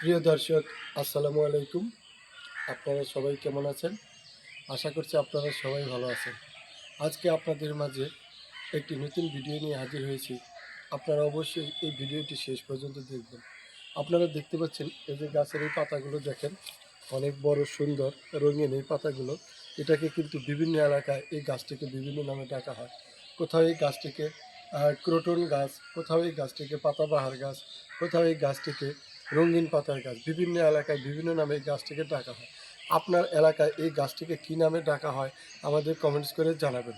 প্রিয় দর্শক, আসসালামু আলাইকুম। আপনারা সবাই কেমন আছেন? আশা করছি আপনারা সবাই ভালো আছেন। আজকে আপনাদের মাঝে একটি নতুন ভিডিও নিয়ে হাজির হয়েছি। আপনারা অবশ্যই এই ভিডিওটি শেষ পর্যন্ত দেখবেন। আপনারা দেখতে পাচ্ছেন এই যে গাছের এই পাতাগুলো দেখেন, অনেক বড়, সুন্দর, রঙিন এই পাতাগুলো। এটাকে কিন্তু বিভিন্ন এলাকায় এই গাছটিকে বিভিন্ন নামে ডাকা হয়। কোথাও এই গাছটিকে ক্রোটন গাছ, কোথাও এই গাছটিকে পাতাবাহার গাছ, কোথাও এই গাছটিকে রঙিন পাতার গাছ, বিভিন্ন এলাকায় বিভিন্ন নামে এই গাছটিকে ডাকা হয়। আপনার এলাকায় এই গাছটিকে কী নামে ডাকা হয়, আমাদের কমেন্টস করে জানাবেন।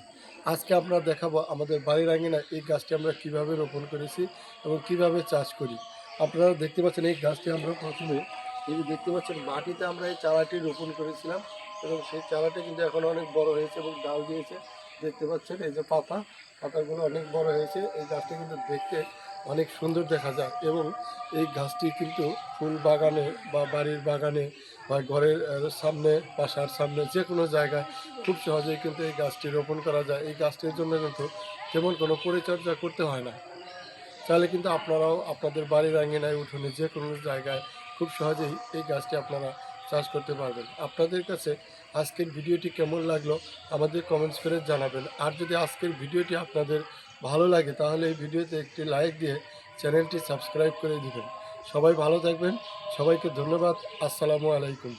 আজকে আমরা দেখাবো আমাদের বাড়ির আঙিনা এই গাছটি আমরা কীভাবে রোপণ করেছি এবং কীভাবে চাষ করি। আপনারা দেখতে পাচ্ছেন এই গাছটি আমরা প্রথমে, এই দেখতে পাচ্ছেন মাটিতে আমরা এই চারাটি রোপণ করেছিলাম এবং সেই চারাটি কিন্তু এখন অনেক বড় হয়েছে এবং ডাল দিয়েছে। দেখতে পাচ্ছেন এই যে পাতা, পাতাগুলো অনেক বড় হয়েছে। এই গাছটি কিন্তু দেখতে অনেক সুন্দর দেখা যায় এবং এই গাছটি কিন্তু ফুল বাগানে বা বাড়ির বাগানে বা ঘরের সামনে, বাসার সামনে যে কোনো জায়গায় খুব সহজেই কিন্তু এই গাছটি রোপণ করা যায়। এই গাছটির জন্য কিন্তু তেমন কোনো পরিচর্যা করতে হয় না। তাহলে কিন্তু আপনারাও আপনাদের বাড়ির আঙ্গিনায় উঠোনে যে কোনো জায়গায় খুব সহজেই এই গাছটি আপনারা চাষ করতে পারবেন। আপনাদের কাছে আজকের ভিডিওটি কেমন লাগল আমাদের কমেন্টস করে জানাবেন। আর যদি আজকের ভিডিওটি আপনাদের ভালো লাগে, তাহলে এই ভিডিওতে একটি লাইক দিয়ে চ্যানেলটি সাবস্ক্রাইব করে দেবেন। সবাই ভালো থাকবেন। সবাইকে ধন্যবাদ। আসসালামু আলাইকুম।